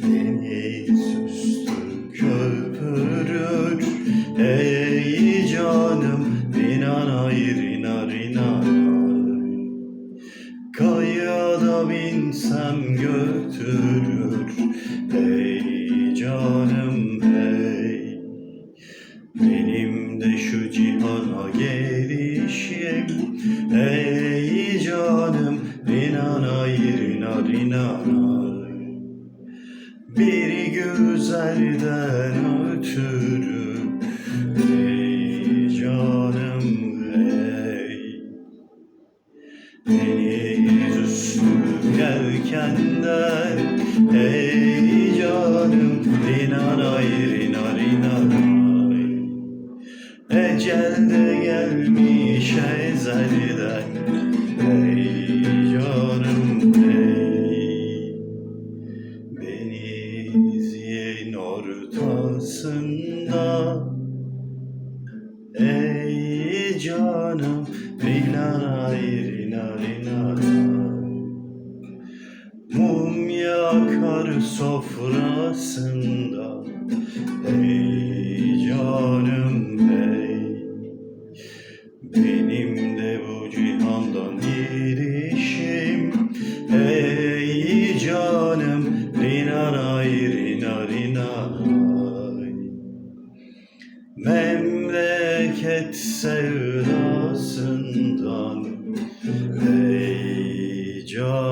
Beni süslü köpürür Ey canım Rinanay rina rinanay Kayada binsem götürür Ey canım Rinanay rina rinanay bir güzelden ötürü Ey canım ey. Deniz üstü yelkenden Ey canım Rinanay rina rinanay Ecel de gelmiş ortasında Ey canım Rinanay rina rinanay Mum yakar sofrasında Ey canım ey. Benim de bu cihandan girişim Memleket sevdasından Ey canım